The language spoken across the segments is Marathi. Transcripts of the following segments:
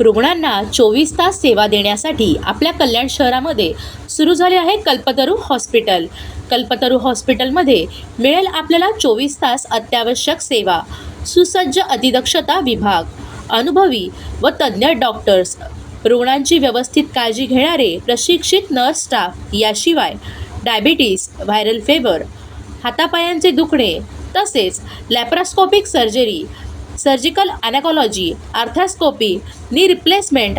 रुग्णांना चोवीस तास सेवा देण्यासाठी आपल्या कल्याण शहरामध्ये सुरू झाले आहे कल्पतरू हॉस्पिटल. कल्पतरू हॉस्पिटलमध्ये मिळेल आपल्याला चोवीस तास अत्यावश्यक सेवा. सुसज्ज अतिदक्षता विभाग. अनुभवी व तज्ज्ञ डॉक्टर्स. रुग्णांची व्यवस्थित काळजी घेणारे प्रशिक्षित नर्स स्टाफ याशिवाय डायबिटीस व्हायरल फेवर हातापायांचे दुखणे तसेच लॅप्रास्कोपिक सर्जरी सर्जिकल ॲनाकॉलॉजी आर्थास्कोपी नी रिप्लेसमेंट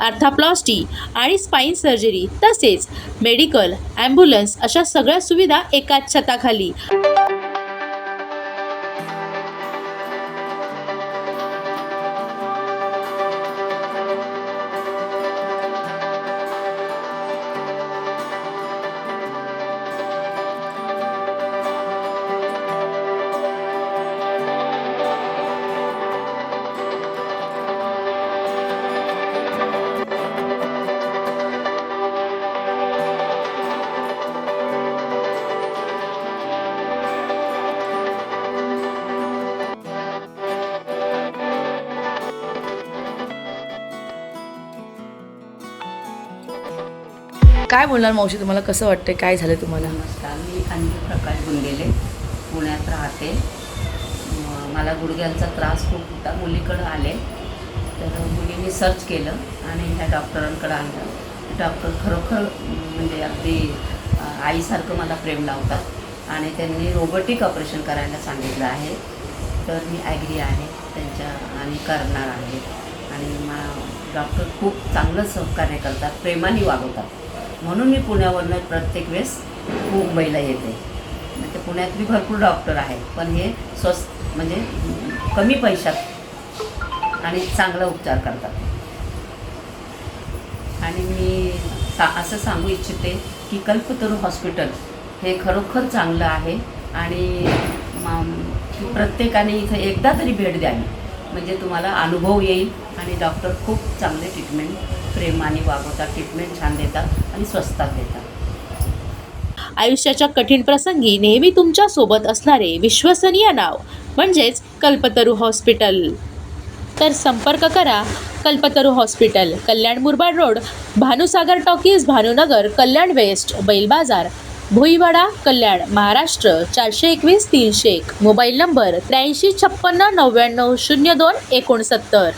आर्थाप्लॉस्टी आणि स्पाईन सर्जरी तसेच मेडिकल ॲम्ब्युलन्स अशा सगळ्या सुविधा एकाच छताखाली. काय बोलणार मावशी? तुम्हाला कसं वाटतं काय झालं तुम्हाला? नमस्कार. मी अंजू प्रकाश गुंडेले. पुण्यात राहते. मला गुडघ्यांचा त्रास खूप होता. मुलीकडं आले. तर मुलीने सर्च केलं आणि ह्या डॉक्टरांकडं आणलं. डॉक्टर खरोखर म्हणजे अगदी आईसारखं मला प्रेम लावतात. आणि त्यांनी रोबोटिक ऑपरेशन करायला सांगितलं आहे. तर मी ॲग्री आहे. त्यांच्या आणि करणार आहे. आणि मा डॉक्टर खूप चांगलं सहकार्य करतात. प्रेमाने वागवतात. म्हणून मी पुण्यावरनं प्रत्येक वेळेस मुंबईला येते. म्हणजे पुण्यातली भरपूर डॉक्टर आहेत पण हे स्वस्त म्हणजे कमी पैशात आणि चांगला उपचार करतात. आणि मी सा असं सांगू इच्छिते की कल्पतरू हॉस्पिटल हे खरोखर चांगलं आहे आणि प्रत्येकाने इथं एकदा तरी भेट द्यावी. म्हणजे तुम्हाला अनुभव येईल आणि डॉक्टर खूप चांगले ट्रीटमेंट प्रेमाने वागवतात ट्रीटमेंट छान देतात आणि स्वस्तात देतात. आयुष्याच्या कठीण प्रसंगी नेहमी तुमच्यासोबत असणारे विश्वसनीय नाव म्हणजेच कल्पतरू हॉस्पिटल. तर संपर्क करा Kalpataru hospital Kalyan Murbad road Bhanusagar talkies Bhanunagar Kalyan west Bail Bazar Bhuiwada कल्याण महाराष्ट्र चारशे एकवीस तीनशे एक. मोबाईल नंबर त्र्याऐंशी छप्पन्न नव्याण्णव शून्य दोन एकोणसत्तर.